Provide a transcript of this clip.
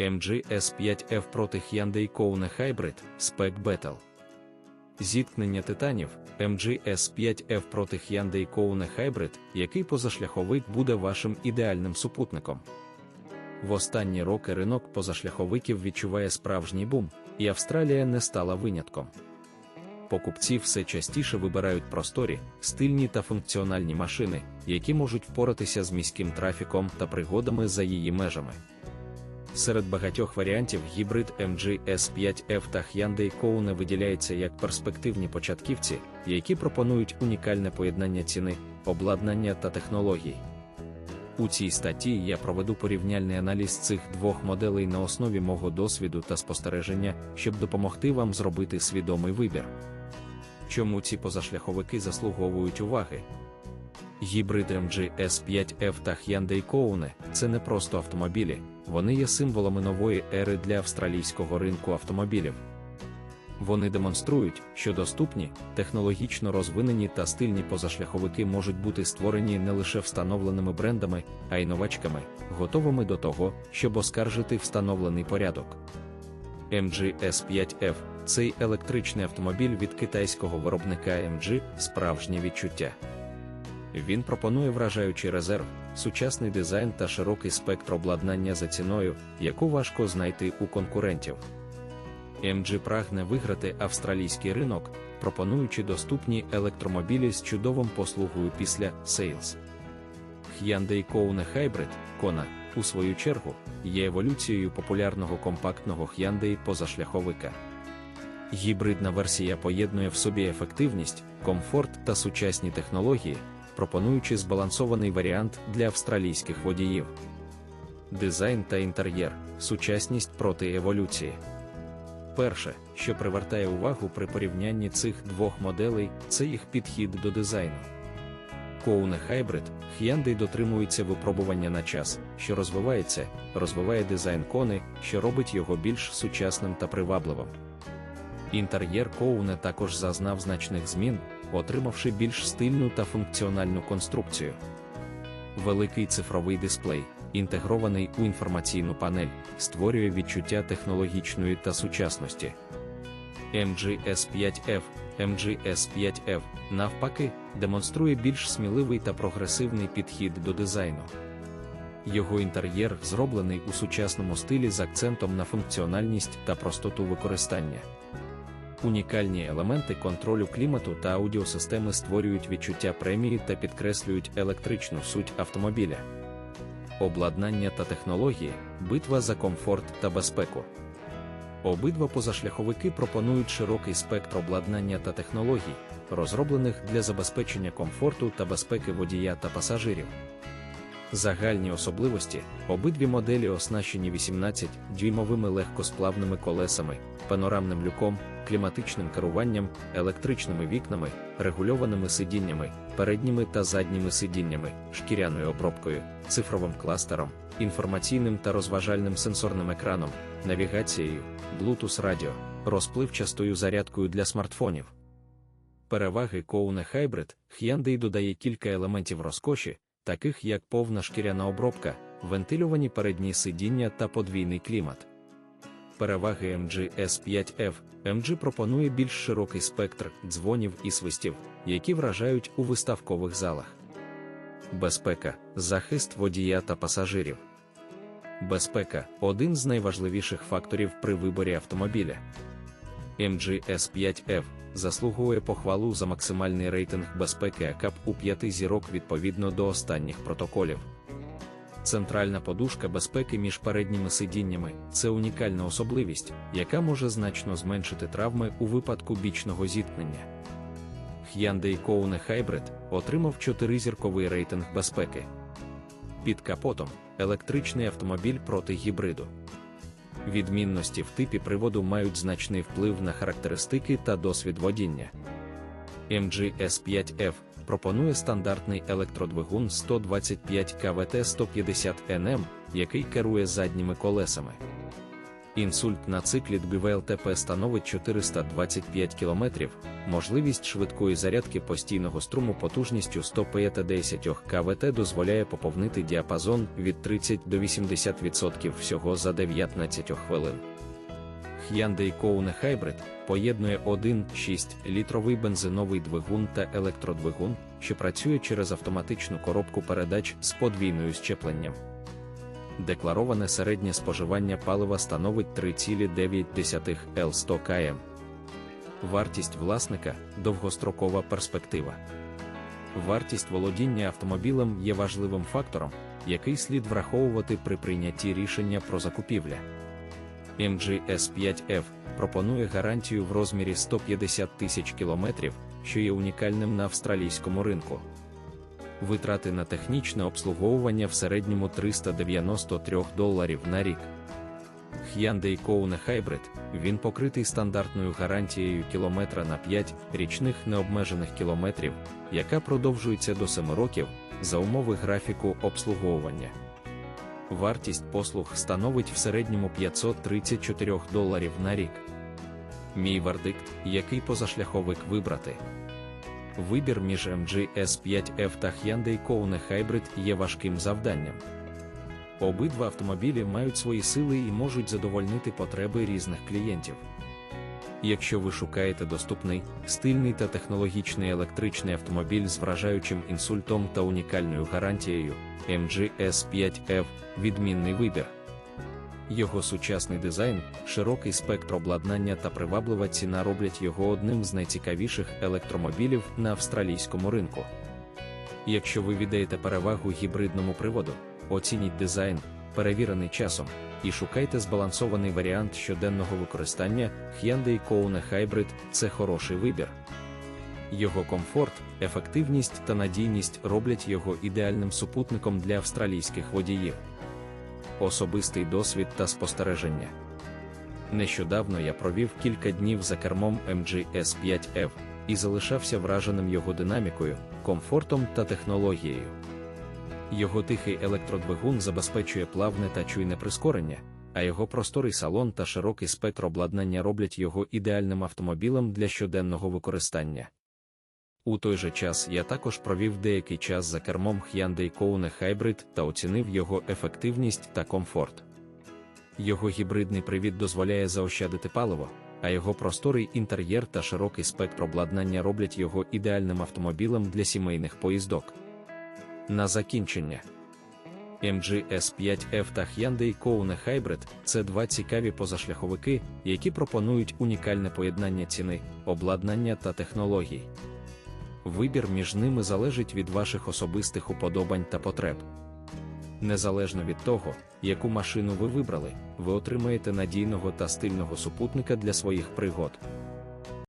MG S5F проти Hyundai Kona Hybrid Spec Battle. Зіткнення титанів MG S5F проти Hyundai Kona Hybrid, який позашляховик буде вашим ідеальним супутником. В останні роки ринок позашляховиків відчуває справжній бум, і Австралія не стала винятком. Покупці все частіше вибирають просторі, стильні та функціональні машини, які можуть впоратися з міським трафіком та пригодами за її межами. Серед багатьох варіантів гібрид MG S5F та Hyundai Kona виділяється як перспективні початківці, які пропонують унікальне поєднання ціни, обладнання та технологій. У цій статті я проведу порівняльний аналіз цих двох моделей на основі мого досвіду та спостереження, щоб допомогти вам зробити свідомий вибір. Чому ці позашляховики заслуговують уваги? Гібрид MG S5F та Hyundai Kona – це не просто автомобілі, вони є символами нової ери для австралійського ринку автомобілів. Вони демонструють, що доступні, технологічно розвинені та стильні позашляховики можуть бути створені не лише встановленими брендами, а й новачками, готовими до того, щоб оскаржити встановлений порядок. MG S5F цей електричний автомобіль від китайського виробника MG справжнє відчуття. Він пропонує вражаючий резерв, сучасний дизайн та широкий спектр обладнання за ціною, яку важко знайти у конкурентів. MG прагне виграти австралійський ринок, пропонуючи доступні електромобілі з чудовим послугою після Sales. Hyundai Kona Hybrid Kona, у свою чергу, є еволюцією популярного компактного Hyundai позашляховика. Гібридна версія поєднує в собі ефективність, комфорт та сучасні технології, пропонуючи збалансований варіант для австралійських водіїв. Дизайн та інтер'єр, сучасність проти еволюції. Перше, що привертає увагу при порівнянні цих двох моделей, це їх підхід до дизайну. Коуне Hybrid, Hyundai дотримується випробування на час, що розвивається, розвиває дизайн кони, що робить його більш сучасним та привабливим. Інтер'єр Коуне також зазнав значних змін, отримавши більш стильну та функціональну конструкцію. Великий цифровий дисплей, інтегрований у інформаційну панель, створює відчуття технологічної та сучасності. MG S5F MG S5F, навпаки, демонструє більш сміливий та прогресивний підхід до дизайну. Його інтер'єр зроблений у сучасному стилі з акцентом на функціональність та простоту використання. Унікальні елементи контролю клімату та аудіосистеми створюють відчуття премії та підкреслюють електричну суть автомобіля. Обладнання та технології, битва за комфорт та безпеку. Обидва позашляховики пропонують широкий спектр обладнання та технологій, розроблених для забезпечення комфорту та безпеки водія та пасажирів. Загальні особливості обидві моделі оснащені 18-дюймовими легкосплавними колесами, панорамним люком, кліматичним керуванням, електричними вікнами, регульованими сидіннями, передніми та задніми сидіннями, шкіряною обробкою, цифровим кластером, інформаційним та розважальним сенсорним екраном, навігацією, Bluetooth радіо, розпливчастою зарядкою для смартфонів. Переваги Kona Hybrid Hyundai додає кілька елементів розкоші, таких як повна шкіряна обробка, вентилювані передні сидіння та подвійний клімат. Переваги MG S5F MG пропонує більш широкий спектр дзвонів і свистів, які вражають у виставкових залах. Безпека, захист водія та пасажирів. Безпека один з найважливіших факторів при виборі автомобіля. MG S5F заслуговує похвалу за максимальний рейтинг безпеки АКАП у 5 зірок відповідно до останніх протоколів. Центральна подушка безпеки між передніми сидіннями це унікальна особливість, яка може значно зменшити травми у випадку бічного зіткнення. Hyundai Kona Hybrid отримав 4-зірковий рейтинг безпеки. Під капотом електричний автомобіль проти гібриду. Відмінності в типі приводу мають значний вплив на характеристики та досвід водіння. MG S5F пропонує стандартний електродвигун 125 КВТ 150 НМ, який керує задніми колесами. Інсульт на циклі ДБВЛТП становить 425 км, можливість швидкої зарядки постійного струму потужністю 150 КВТ дозволяє поповнити діапазон від 30 до 80% всього за 19 хвилин. Hyundai Kona Hybrid поєднує 1,6 літровий бензиновий двигун та електродвигун, що працює через автоматичну коробку передач з подвійною щепленням. Деклароване середнє споживання палива становить 3,9 Л100 км. Вартість власника довгострокова перспектива. Вартість володіння автомобілем є важливим фактором, який слід враховувати при прийнятті рішення про закупівля. MG S5F пропонує гарантію в розмірі 150 тисяч кілометрів, що є унікальним на австралійському ринку. Витрати на технічне обслуговування в середньому 393 доларів на рік. Hyundai Kona Hybrid він покритий стандартною гарантією кілометра на 5 річних необмежених кілометрів, яка продовжується до 7 років за умови графіку обслуговування. Вартість послуг становить в середньому 534 доларів на рік. Мій вердикт, який позашляховик вибрати. Вибір між MG S5F та Hyundai Kona Hybrid є важким завданням. Обидва автомобілі мають свої сили і можуть задовольнити потреби різних клієнтів. Якщо ви шукаєте доступний, стильний та технологічний електричний автомобіль з вражаючим інсультом та унікальною гарантією, MG S5F відмінний вибір. Його сучасний дизайн, широкий спектр обладнання та приваблива ціна роблять його одним з найцікавіших електромобілів на австралійському ринку. Якщо ви віддаєте перевагу гібридному приводу, оцініть дизайн, перевірений часом, і шукайте збалансований варіант щоденного використання, Hyundai Kona Hybrid – це хороший вибір. Його комфорт, ефективність та надійність роблять його ідеальним супутником для австралійських водіїв. Особистий досвід та спостереження. Нещодавно я провів кілька днів за кермом MG S5F і залишався враженим його динамікою, комфортом та технологією. Його тихий електродвигун забезпечує плавне та чуйне прискорення, а його просторий салон та широкий спектр обладнання роблять його ідеальним автомобілем для щоденного використання. У той же час я також провів деякий час за кермом Hyundai Kona Hybrid та оцінив його ефективність та комфорт. Його гібридний привід дозволяє заощадити паливо, а його просторий інтер'єр та широкий спектр обладнання роблять його ідеальним автомобілем для сімейних поїздок. На закінчення. MG S5F та Hyundai Kona Hybrid – це два цікаві позашляховики, які пропонують унікальне поєднання ціни, обладнання та технологій. Вибір між ними залежить від ваших особистих уподобань та потреб. Незалежно від того, яку машину ви вибрали, ви отримаєте надійного та стильного супутника для своїх пригод.